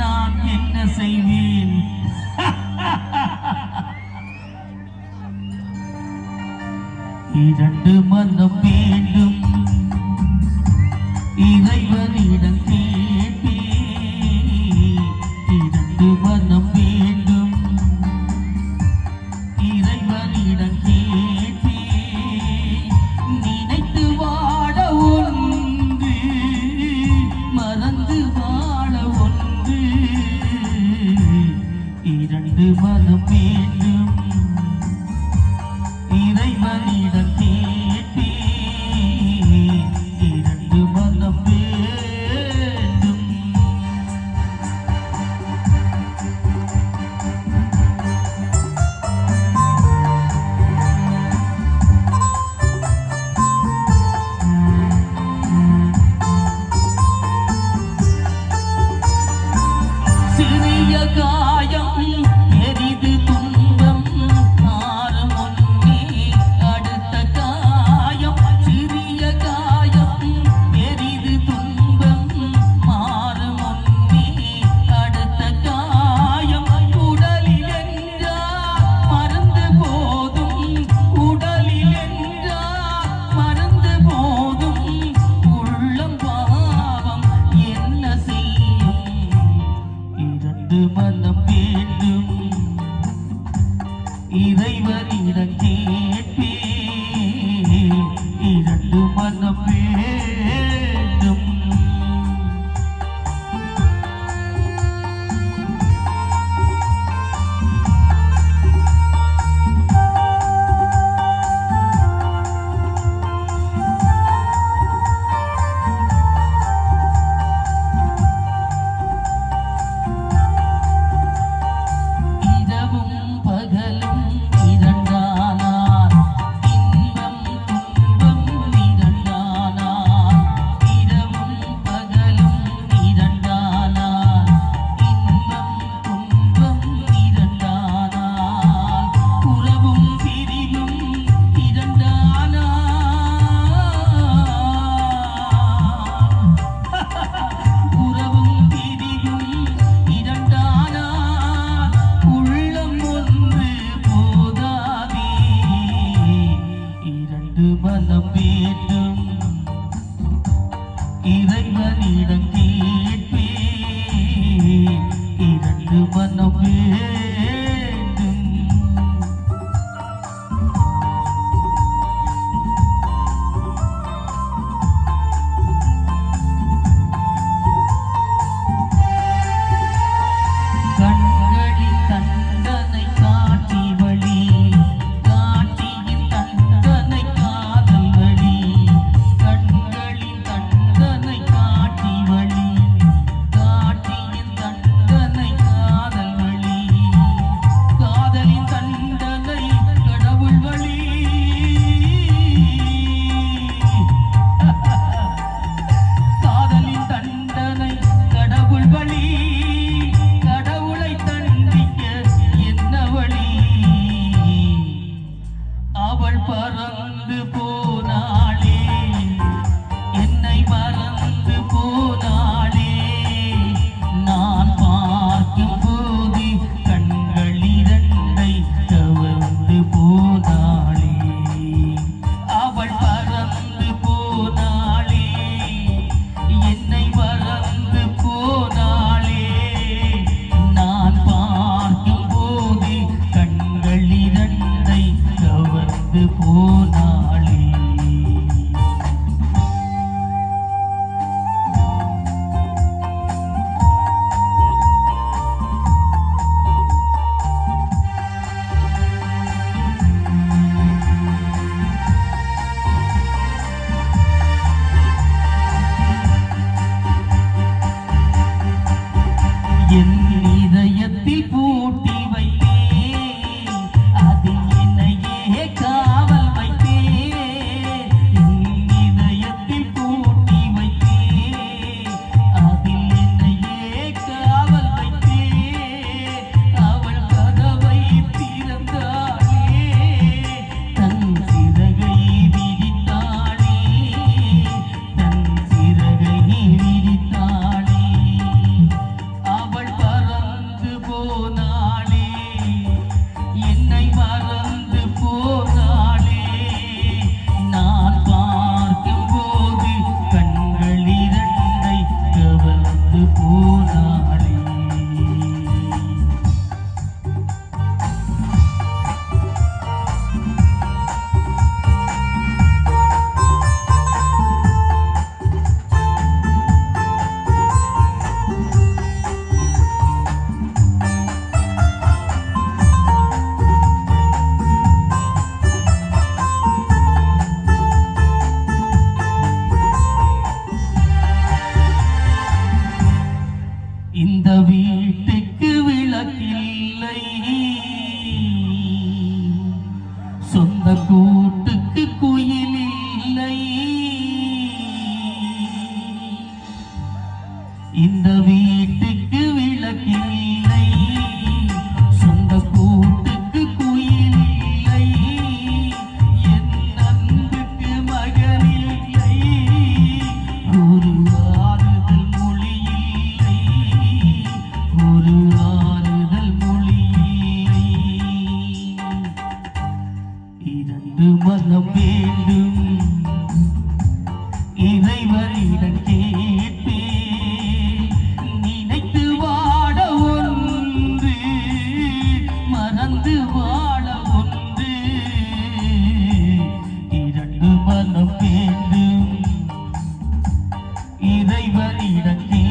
நான் என்ன செய்தேன் இரண்டு மனம் பேர் இறைவனிடம் கேட்ட இறைவனிடம் கேட்பே இரண்டு மனம் இல்லை சொந்த கூறு இதை பலியிடத்தில்